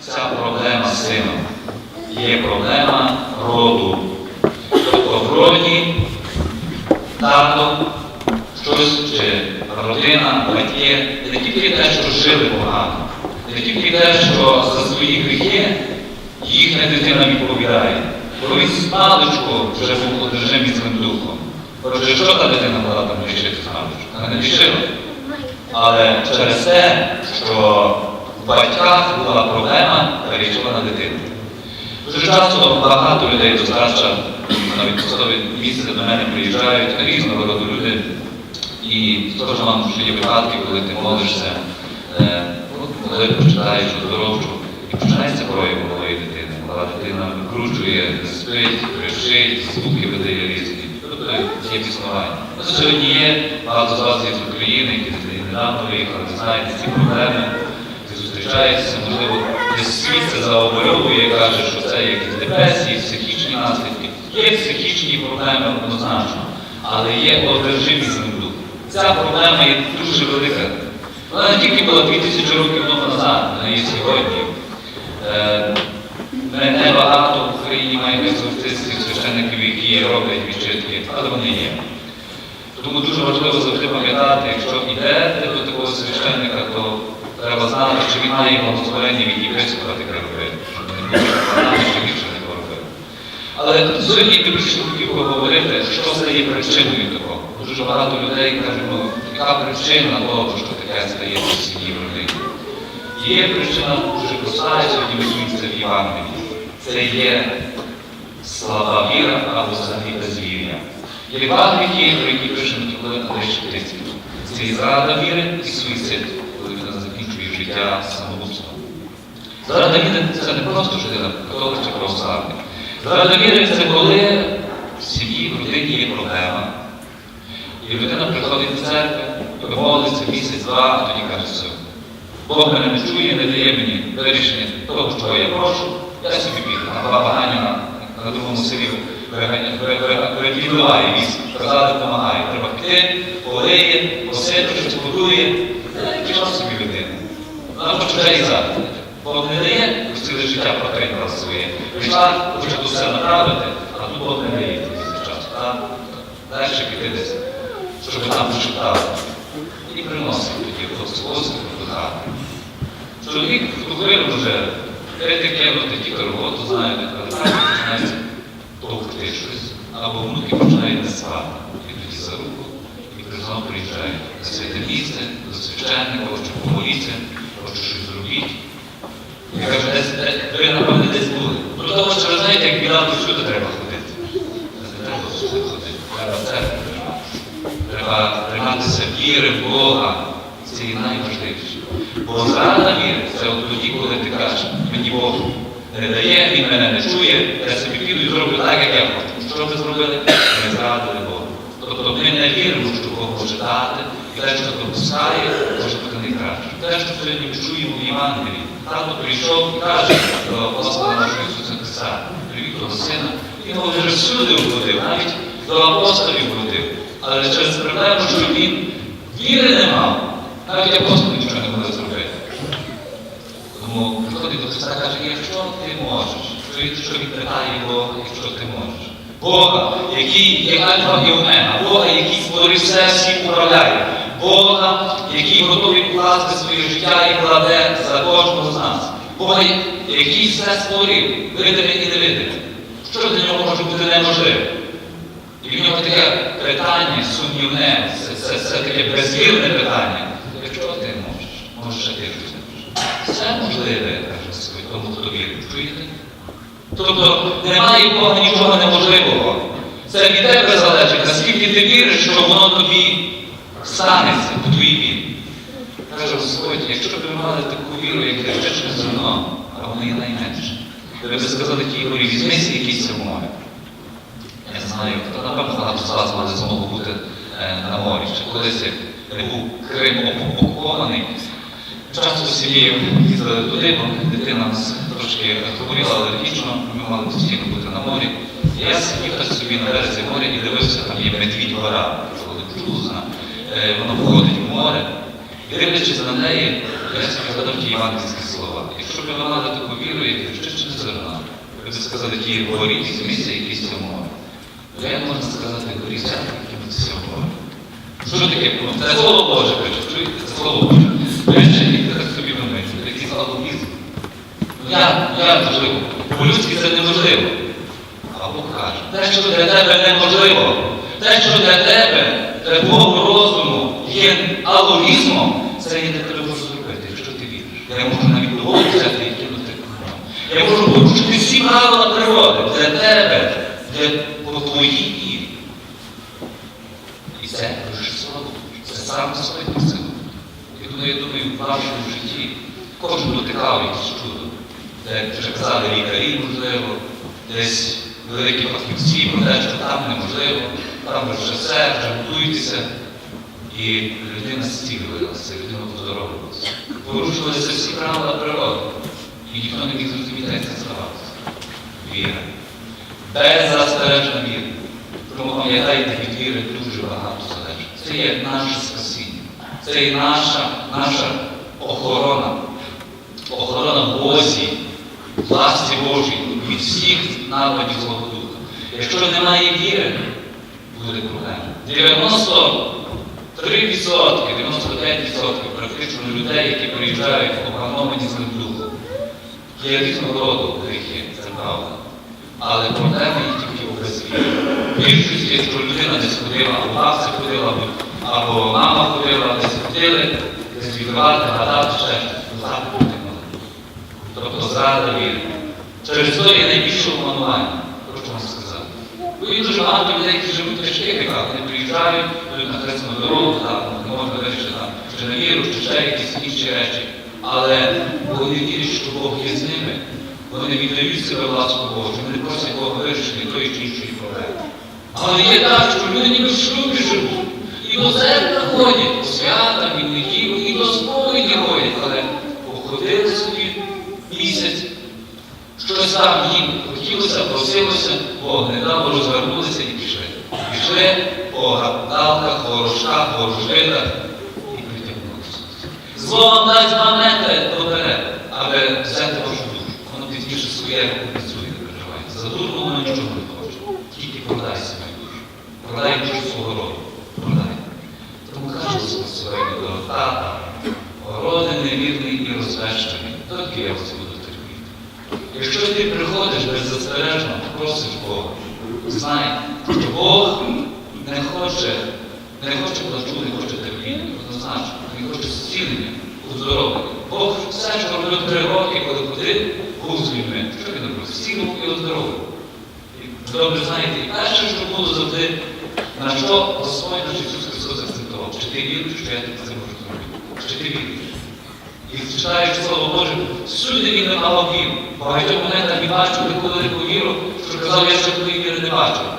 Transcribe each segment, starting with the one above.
Ця проблема з сином є проблема роду. Тобто в роді тато, щось чи родина, батьки, не тільки те, що жили погано, не тільки те, що за свої гріхи їхня дитина відповідає. Бо він з маличку вже був одержимий злим духом. Отже, що та дитина могла там рішити з? Вона не рішила. Але через те, що в батьках була проблема, перейшла на дитину. Дуже часто багато людей достатньо навіть посадові місце до мене приїжджають різного роду люди. І теж вам що є випадки, коли ти молишся, е, коли прочитаєш оздоровчу, і починається прояв малої дитини. Мала дитина викручує, спить, кричить, звуки видає різні. Тобто є піснування. Ну, Сьогодні є багато з вас є з України, які недавно виїхали, знаєте ці проблеми, зустрічаєшся, можливо, десь світ це заобольовує, каже, що це якісь депресії, психічні наслідки. Є психічні проблеми однозначно, але є одержимість злим. Ця проблема є дуже велика. Вона не тільки була 2000 років тому назад, вона є сьогодні. Е, не- Небагато в Україні мають екзорцистів, священників, які роблять відчитки, але вони є. Тому дуже важливо завжди пам'ятати, якщо йдете до такого священника, то треба знати, що він має благословення від не поробити. Але сьогодні я більше хотів поговорити, що стає причиною такого. Дуже багато людей кажуть, ну, яка причина того, що таке стається в сім'ї родині. Є причина дуже проста, сьогодні це в Євангелії. Це є слаба віра або взагалі безвір'я. Є два гріхи, про які пише митрополит Андрій Шептицький. Це і зрада віри і суїцид, закінчує життя самогубством. Зрада віри це не просто людина католик чи православний. Зрада віри це коли в сім'ї, в родині є проблема. І людина приходить до церкви, молиться місяць-два, а тоді каже, все. Бог мене не чує, не дає мені вирішення того, чого я прошу, я собі піду. А баба Ганя на, на другому селі відбиває віз, казали, допомагає. Треба піти, полиє, посити, щось будує. Пішла собі людина. І зараз. Бог не дає ціле життя протримала своє. Прийшла, хоче тут все направити, а тут Бог не дає час. Так? Далі піти десь, щоб там почитали. І приносить тоді господство до хати. Чоловік втухлив вже, п'яти кинути тільки роботу, знаєте, але там починається товкти щось. Або внуки починають не спати. І тоді за руку, і знову приїжджають на святе місце, до священника, хоче помоліться, хоче щось зробити. Я кажу, десь, де- ви, напевне, десь були. Ну тому що ви знаєте, як то всюди треба ходити. Не треба всюди ходити, треба церкву. Треба триматися віри Бога. Це і найважливіше. Бо зрада віри це от тоді, коли ти кажеш, мені Бог не дає, він мене не чує, я собі піду і зроблю так, як я хочу. Що ви зробили? Ми зрадили Бога. Тобто ми не віримо, що Бог може дати, і те, що допускає, може бути. Те, що сьогодні чуємо в Євангелії. Тато прийшов і каже до апостола нашого Ісуса Христа, того сина, він вже всюди входив, навіть до апостолів входив. Але через проблему, що він віри не мав, навіть апостоли нічого не могли зробити. Тому приходить до Христа каже, якщо ти можеш, що він питає Бога, якщо ти можеш. Бога, який є альфа і омега, Бога, який створив все, всім управляє, Бога, який готовий вкласти своє життя і кладе за кожного з нас. Бога, який все створив, видиме і невидиме. Що для нього може бути неможливо? І в нього таке питання сумнівне, це, це, це таке безвірне питання. Якщо ти можеш, можеш ще ти щось не можеш. Все можливе, каже Господь, тому хто вірить. Чуєте? Тобто немає Бога нічого неможливого. Це від тебе залежить, наскільки ти віриш, що воно тобі станеться в твоїй вірі. Каже Господь, якщо б ви мали таку віру, як гірчичне зерно, а воно є найменше, ви б сказали тій горі, візьмися якісь це море. Я знаю, хто напевно багато вас мали змогу бути е, на морі. Ще колись як був Крим оку- окупований. Часто сім'єю їздили туди, бо дитина трошки хворіла але алергічно, ми мали постійно бути на морі. Я сидів так собі на березі моря і дивився, там є медвідь гора, величезна. Е, Воно входить в море. І дивлячись на неї, Я згадав ті івангельські слова. Якщо б ви мали таку віру, як гречичне зерна, ви б сказали, ті горіть з місця якісь море. То як можна сказати, горіть з якимось море? Що таке? Це слово Боже, кажуть, чуєте? Це слово Боже. Я. Ну як, як можливо? По-людськи це неможливо. А Бог каже, те, що для тебе неможливо, те, що для тебе, твого розуму є алогізмом, це є для тебе може зробити, якщо ти віриш. Я можу навіть того взяти і кинути кругом. Я можу порушити всі правила природи для тебе, для по твоїй вірі. І це дуже слава. Це саме Господнє сила. І тому я думаю, в вашому житті кожен дотикав якесь чудо. Де вже казали лікарі, можливо, десь великі фахівці про те, що там неможливо, там вже все, вже готуйтеся. І людина зцілювалася, людина поздоровилася. Порушувалися всі правила природи. І ніхто не міг зрозуміти, як це ставалося. Віра. Беззастережна віра. Тому пам'ятайте, від віри дуже багато залежить. Це є наше спасіння. Це є наша, наша охорона. Охорона Божій, власті Божій від всіх нападів Злого Духа. Якщо немає віри, буде проблема. 93%, 95% практично людей, які приїжджають опановані духом. Є різного роду гріхи, це правда. Але проблема є тільки у безвірі. Більшість, якщо людина не сходила, або бабця ходила, або мама ходила, десь ходили, десь відривати, гадати ще завжди буде молитва. Тобто зрада віри. Через то є найбільше обманування, хочу вам сказати. Бо є дуже багато людей, які живуть в тяжких вони приїжджають, йдуть на хресну дорогу, не можна вирішити там, чи на чи ще якісь інші речі. Але вони вірять, що Бог є з ними. Вони віддають себе власну Божу, вони просять Бога вирішення тої чи іншої проблеми. Але є так, що люди ніби в шлюбі живуть. І до церкви ходять, по святам, і неділю, і до сповіді ходять, але походили собі місяць, щось там їм хотілося, просилося, Бог не дав, розвернулися пішли. По гадалках, ворожках, ворожбитах і притягнулися. Зло дасть монети доперед, аби взяти вашу душу. Воно пізніше своє працює, не переживайте. За дурно воно нічого не хоче. Тільки продай свою душу. Продай душу свого роду. Продай. Тому Господь сьогодні до тата, городи невірний і розвещений, тільки я вас буду терпіти. Якщо ти приходиш беззастережно, просиш Бога, знай, що Бог не хоче, не хоче плачу, не хоче терпіння, однозначно, він хоче зцілення, оздоровлення. Бог все, що робив три роки, коли ходив, був з людьми. Що він робив? Зцілив і оздоровив. І Добре знаєте, і перше, що було завжди, на що Господь наш Ісус Христос акцентував, чи ти віриш, що я тобі це можу зробити? Чи ти віриш? І читаючи Слово Боже, всюди він вимагав віру. Багатьох монетах він бачив ніколи таку віру, що казав, я ще такої віри не бачив.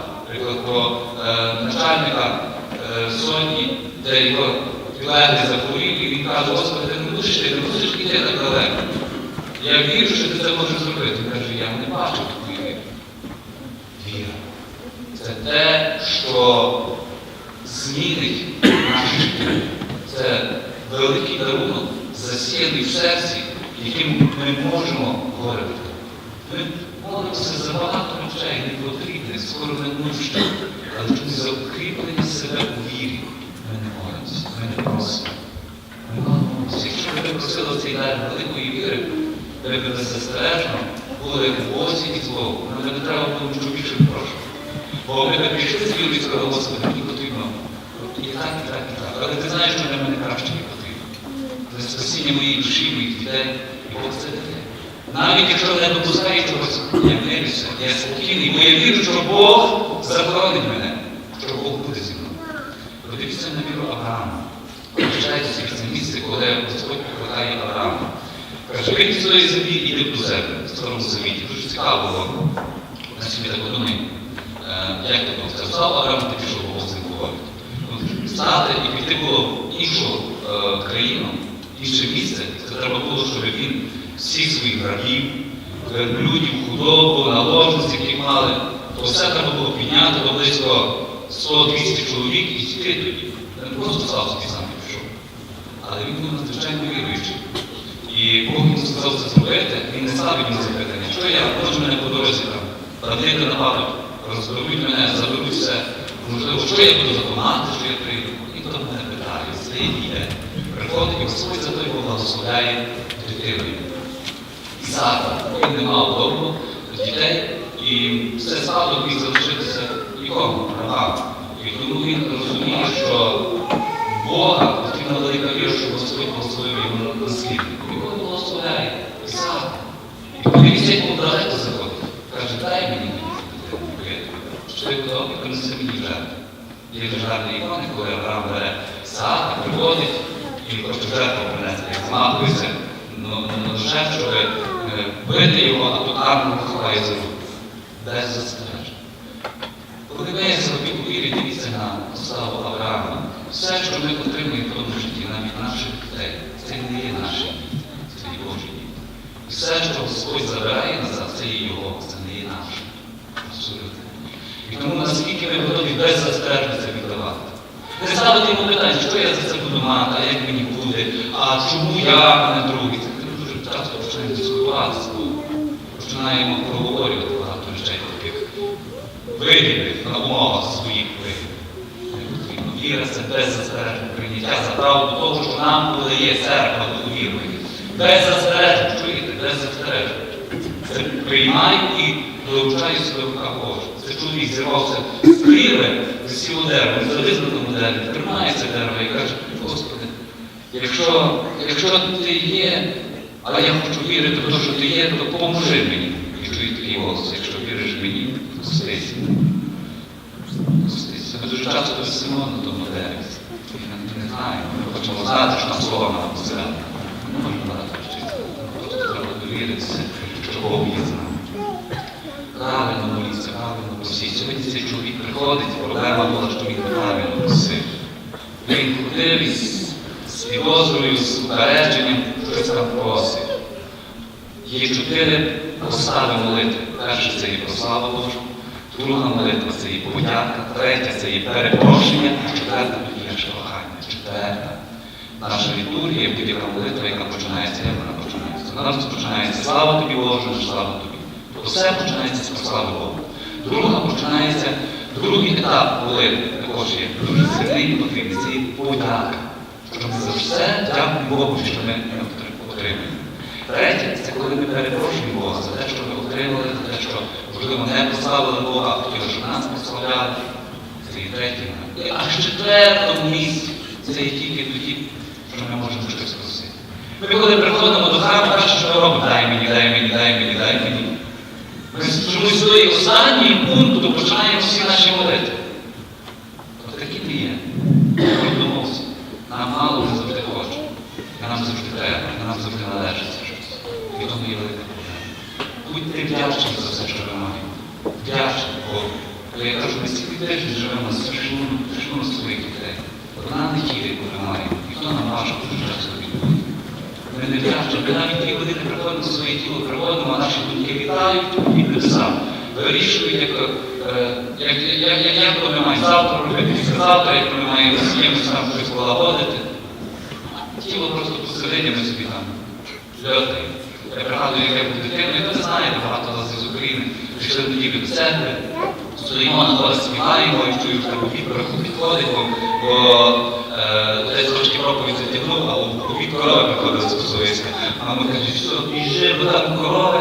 Наприклад, про е, начальника е, сотні, де його підлеглі захворіли, і він каже, Господи, не будеш ти не будеш йти так далеко. Я вірю, що ти це можеш зробити. Каже, я не бачив такої віри. Віра. Це те, що змінить наше життя. Це великий дарунок, засіяний в серці, яким ми можемо говорити. Ми молимося за багато речей, непотрібних, скоро минущих, але щоб ми закріплені себе у вірі. Ми не молимося, ми не просимо. Ми молимося. Якщо ви просили цей дар великої віри, ви б беззастережно були в Бозі і Слову. Нам не треба було нічого більше прошувати. Бо ми б пішли з вірою і сказали, Господи, мені потрібно. І так, і так, і так. Але ти знаєш, що для мене краще не потрібно. Для спасіння моєї душі, моїх дітей, і Бог це дає. Навіть якщо не допускає чогось, я мирюся, я спокійний, бо я вірю, що Бог захоронить мене, що Бог буде зі мною. Подивіться на віру Авраама. Собі це місце, коли Господь покладає Авраама. Каже, вийди з тої землі і йди до себе, в старому завіті. Дуже цікаво було. На собі так подумаю, е, як було. Це встав Авраам, ти пішов, Бог з ним говорить. Встати і піти було іншу е, країну, інше місце, це треба було, щоб він всіх своїх рабів, верблюдів, худобу, наложниць, які мали, то все треба було підняти до близько 100-200 чоловік і йти тоді. Не просто став собі сам і пішов. Але він був надзвичайно віруючий. І Бог йому сказав це зробити, він не ставить йому запитання, що я, може мене по дорозі там, бандити нападуть, розберуть мене, заберуть все. Можливо, що я буду запомагати, що я прийду. Ніхто мене питає, стоїть іде. Приходить і Господь за той благословляє дитиною. Ісака, він не мав довго дітей, і все стало міг залишитися нікому, рабам. І тому він розуміє, що Бога потрібна велика віра, щоб Господь благословив його на. І Бог благословляє. І коли він цей далеко заходить, каже, дай мені. Що я добре, принеси мені жертву. Є державні ікони, коли Авраам бере Ісаака, приводить і хоче жертву принести, як змахується на душе, щоб бити його, а тут армію ховає за руку. Дай застереження. Коли ви собі у вірі дивіться на славу Авраама, все, що ми отримуємо в тому житті, навіть наших дітей, це не є наші діти, це є Божі діти. І все, що Господь забирає назад, це є Його, це не є наше. Абсолютно. І тому наскільки ми готові беззастережно це віддавати. Не ставити йому питання, що я за це буду мати, а як мені буде, а чому я, а не другий. Це ми дуже часто Богом. Починаємо проговорювати багато речей таких вигідних на умовах своїх вигідних. Віра це беззастережне прийняття за правду того, що нам подає церква до вірної. Беззастережно, чуєте, беззастережно. Це приймаю і долучаю себе в Божа. Це чоловік зірвався з з цілого дерева, він заліз на тому дереві, тримається дерево і каже, Господи, якщо, якщо ти є, а я хочу вірити в те, що ти є, то поможи мені. І чую такий голос, якщо віриш мені, пустися. Пустися. Ми дуже часто висимо на тому дереві. Ми не знаємо. Ми хочемо знати, що нам слова нам посередньо. Не можемо багато вчити. Просто треба довіритися, що Бог є з нами. Правильно моліться, правильно просіть. Сьогодні цей чоловік приходить, проблема була, що він неправильно просив. Він ходив із з підозрою, з упередженням, щось там просив. Є чотири постави молитви. Перше це є прослава Божа, друга молитва це є подяка, третя це є перепрошення, а четверта є прохання. Четверта. Наша літургія, будь-яка молитва, яка починається, як вона починається. Вона розпочинається слава тобі Боже, слава тобі. Тобто все починається з прослави Бога. Друга починається, другий етап молитви також є дуже сильний і потрібний. Це подяка. Що ми за все дякуємо Богу, що ми отримуємо. Третє, це коли ми перепрошуємо Бога за те, що ми отримали, за те, що, можливо, не прославили Бога, а хотіли, щоб нас прославляли. Це і третє. І аж четвертому місці це є тільки тоді, що ми можемо щось просити. Ми коли приходимо до храму, перше, що ми робимо, дай мені, дай мені, дай мені, дай мені. Ми чомусь до останнього пункту починаємо всі наші молитви. От такі ми є. Домовся. Нам мало вже завжди хоче. І нам завжди треба, і нам завжди належить щось. І тому є велика проблема. Будьте вдячні за все, що ви маєте. Вдячні Богу. Бо я кажу, ми стільки тиждень живемо страшну, страшну своїх дітей. Одна неділя, яку ми маємо, ніхто нам важко дуже часто відбудить. Ми не вдячні, ми навіть дві години приходимо своє тіло, приводимо, а наші доньки вітають і небесам. Вирішують, як, е, як, як, як, як то ми маємо завтра робити, післязавтра, як ми маємо з кимось там щось полагодити. Тіло просто посередині ми собі там льотаємо. Я пригадую, як я був дитиною, ви знаєте, багато з із України прийшли в неділю до церкви, стоїмо на горі, співаємо, і чую, що Віктор підходить, бо, е, десь трошки проповідь затягнув, а у повік корови приходить стосується. А мама каже, що біжи, бо там корови.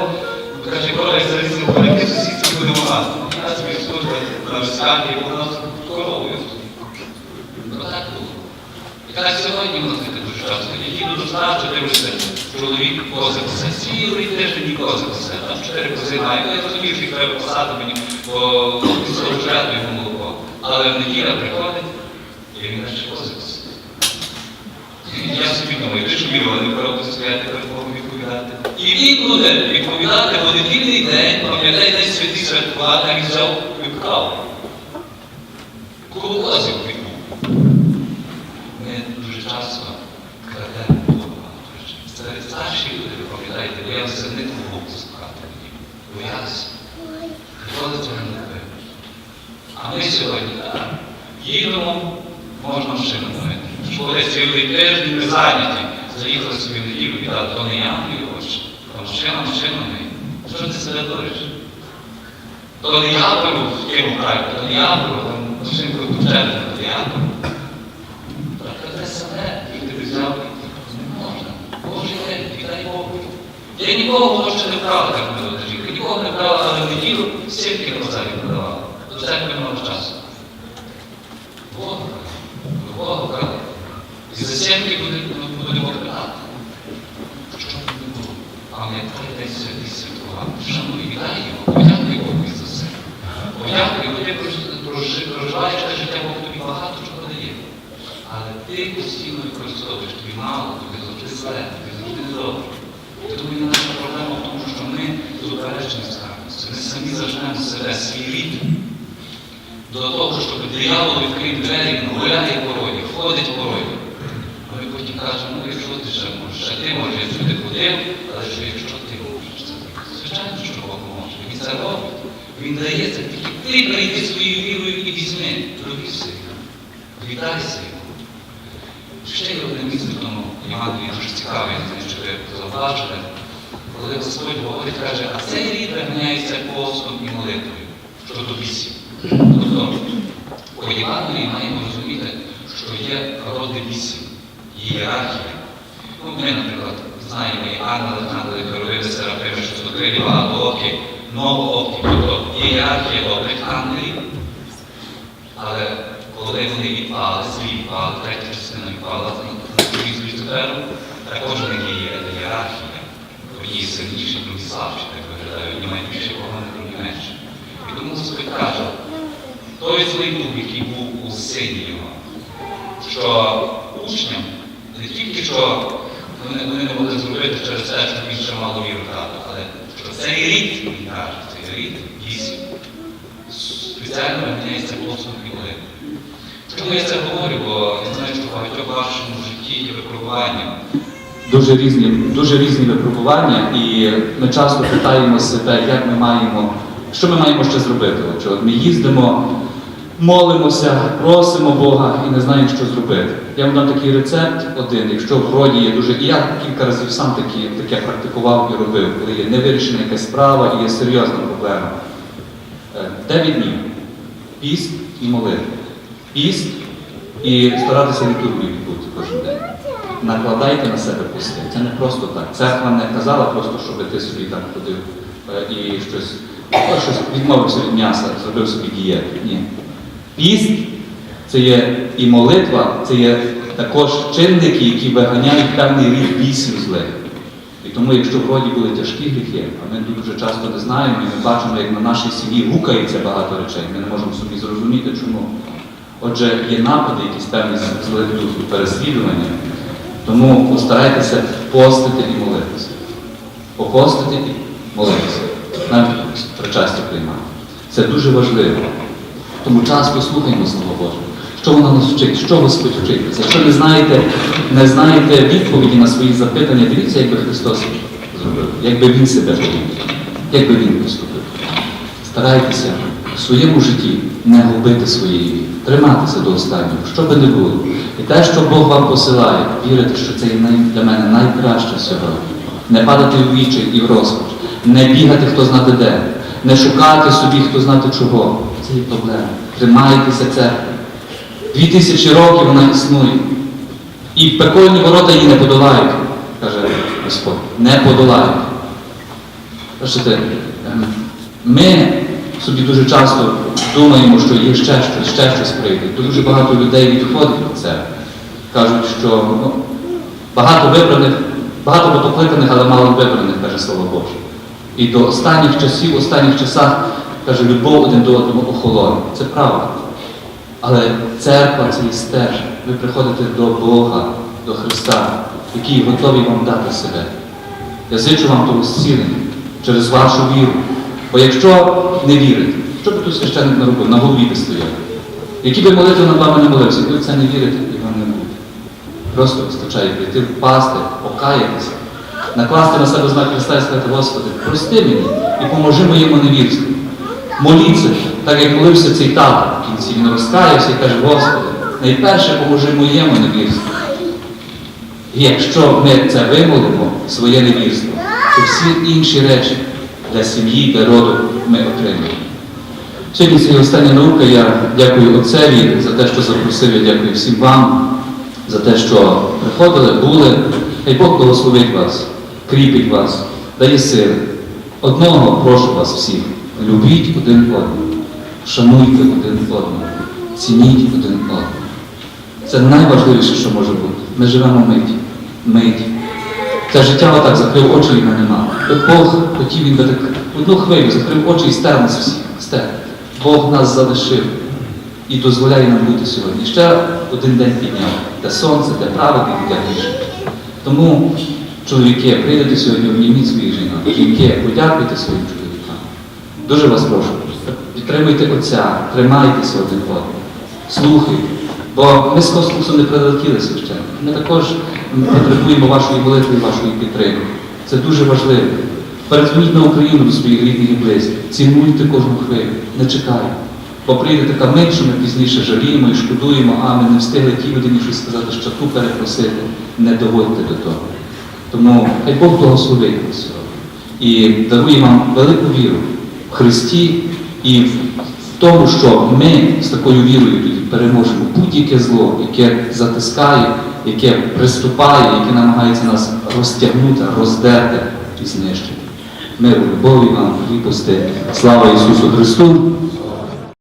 Каже, корови залізли в великі сусідці будемо мати. Я собі служба на вискакі, і вона коровою. Так було. І так сьогодні дуже часто. Я їду до чоловік кози косе. Цілий тиждень кози косе. Там чотири кози має. Я розумію, що їх треба посадити мені, бо служати його молоко. Але в неділя приходить, і він каже, кози косе. Я собі думаю, ти ж вірила, не коробку стояти перед Богом відповідати. І він буде відповідати в недільний день, пам'ятай, день святий святкувати, він взяв випкав. Коло козів відбув. Ми дуже часто крадемо Бога багато речей. Старі старші люди, ви пам'ятаєте, боялися не Богу слухати. Боялися. Ніколи цього не робили. А ми сьогодні їдемо, можна машину мити. Коли цілий тиждень ми зайняті. заїхали собі в неділю і то не я мій очі, то машина, машина не. Що ти себе дуриш? То не я беру в тим краю, то не я беру, машинку включати, то не я беру. Так це себе, і ти взяв, не можна. Боже, віддай Богу. Я нікого може не вкрала, як ми до жінки, нікого не вкрала, але в неділю сітки розалі продавала. До церкви мало часу. Бога, Бога вкрали. І за сімки будемо вкрати. Що б не було? Але той день святий святкував, шануй, вітай його, подякуй Богу за все. Подякуй, бо ти прожи- прожи- проживаєш те життя, Бог тобі багато чого дає. Але ти постійно використовуєш, тобі мало, тобі завжди зле, тобі завжди недобре. І тому і наша проблема в тому, що ми упереджені з. Ми самі зажнемо себе, свій рід. До того, щоб диявол відкрив двері, гуляє по роді, ходить по роді. А ми потім кажемо, ну якщо ти ще можеш, а ти можеш, якщо ти ходив, але що якщо ти можеш, це так. Звичайно, що Бог може. Він це робить. Він дає це. Тільки ти прийди своєю вірою і візьми. Провівся його. Віддайся йому. Ще є одне місце в тому Євангелії дуже цікаве, що ви зауважили. Коли Господь говорить, каже, а цей рід вигнається постом і молитвою, що до бісів. Тобто, по Євангелії маємо розуміти, що є роди бісів, ієрархія. Ну, ми, наприклад, знаємо і ангели, ангели, хоровиди, серафими, шостокрилі, багатоокі, новоокі, тобто ієрархія добрих ангелів, але коли вони відпали, злі відпали, третя частина відпала на собі з Люциферу, також в них є ієрархія. Одні сильніші, другі слабші, так виглядають, мають більше поганих, другі менше. І тому Господь каже, той злий дух, який був у сині його, що учням не тільки що вони, вони не могли зробити через те, що він ще мало віру дати, але що цей рід, він каже, цей рід дійсно спеціально виганяється послуг і. Чому я це говорю? Бо я знаю, що в багатьох вашому житті є випробування. Дуже різні, дуже різні випробування, і ми часто питаємо себе, як ми маємо, що ми маємо ще зробити. Чи от ми їздимо, молимося, просимо Бога і не знаємо, що зробити. Я вам дам такий рецепт один, якщо в роді є дуже. І я кілька разів сам такі, таке практикував і робив, коли є невирішена якась справа і є серйозна проблема. Е, Дев'ять днів. Піст і молитва. Піст і старатися літургію відбути кожен день. Накладайте на себе пости. Це не просто так. Церква не казала просто, щоб ти собі там ходив е, і щось, щось відмовився від м'яса, зробив собі дієту. Ні. Піст це є і молитва, це є також чинники, які виганяють певний рід бісів злих. І тому, якщо в роді були тяжкі гріхи, а ми дуже часто не знаємо, і ми бачимо, як на нашій сім'ї гукається багато речей, ми не можемо собі зрозуміти, чому. Отже, є напади, якісь певні злих духів, переслідування. Тому постарайтеся постити і молитися. Попостити і молитися. Навіть причастя приймати. Це дуже важливо. Тому часто слухаємо Слово Боже. Що воно нас вчить? Що Господь вчить? Якщо не знаєте, не знаєте відповіді на свої запитання, дивіться, як би Христос зробив, як би Він себе повів, як би Він поступив. Старайтеся в своєму житті не губити своєї віри, триматися до останнього, що би не було. І те, що Бог вам посилає, вірити, що це для мене найкраще сьогодні. Не падати в вічі і в розпач, не бігати хто знати де, не шукати собі хто знати чого. Це є проблема. Тримайтеся церкви. Дві тисячі років вона існує. І пекольні ворота її не подолають, каже Господь. Не подолають. Бачите, ем, ми собі дуже часто думаємо, що є ще щось, ще щось прийде. То дуже багато людей відходить від церкви. Кажуть, що ну, багато вибраних, багато богокликаних, але мало вибраних, каже Слово Боже. І до останніх часів, останніх часах, каже, любов один до одного охолоне. Це правда. Але церква це є стеж. Ви приходите до Бога, до Христа, який готовий вам дати себе. Я зичу вам того зцілення через вашу віру. Бо якщо не вірите, що би тут священник не робив, на голові би стояв. Які би молитви над вами не молився, коли це не вірите, і вам не буде. Просто вистачає прийти, впасти, покаятися, накласти на себе знак Христа і сказати, Господи, прости мені і поможи моєму невірству. Моліться, так як молився цей тато в кінці, він розкаявся і каже, Господи, найперше поможи моєму невірству. Якщо ми це вимолимо, своє невірство, то всі інші речі для сім'ї, для роду ми отримаємо. Сьогодні це остання наука. Я дякую отцеві за те, що запросив, я дякую всім вам за те, що приходили, були. Хай Бог благословить вас, кріпить вас, дає сили. Одного прошу вас всіх, любіть один одного, шануйте один одного, цініть один одного. Це найважливіше, що може бути. Ми живемо миті. Миті. Це життя отак закрив очі і на нема. Бог хотів він так одну хвилю закрив очі і стер нас всіх. Стер. Бог нас залишив і дозволяє нам бути сьогодні. Ще один день підняв. Де сонце, де праведник, де грішник. Тому, чоловіки, прийдете сьогодні, обніміть своїх жінок. Жінки, подякуйте своїм чоловікам. Дуже вас прошу. Підтримуйте Отця, тримайтеся один одного, слухайте. Бо ми з космосу не прилетіли священно. Ми також потребуємо вашої молитви вашої підтримки. Це дуже важливо. Передзвоніть на Україну до своїх рідних і близьких. Цінуйте кожну хвилю, не чекайте. Бо прийде така мить, що ми пізніше жаліємо і шкодуємо, а ми не встигли тій людині щось сказати, що ту перепросити. Не доводьте до того. Тому хай Бог благословить вас і дарує вам велику віру в Христі і в тому, що ми з такою вірою переможемо будь-яке зло, яке затискає, яке приступає, яке намагається нас розтягнути, роздерти і знищити. Миру, любові вам, кріпости. Слава Ісусу Христу!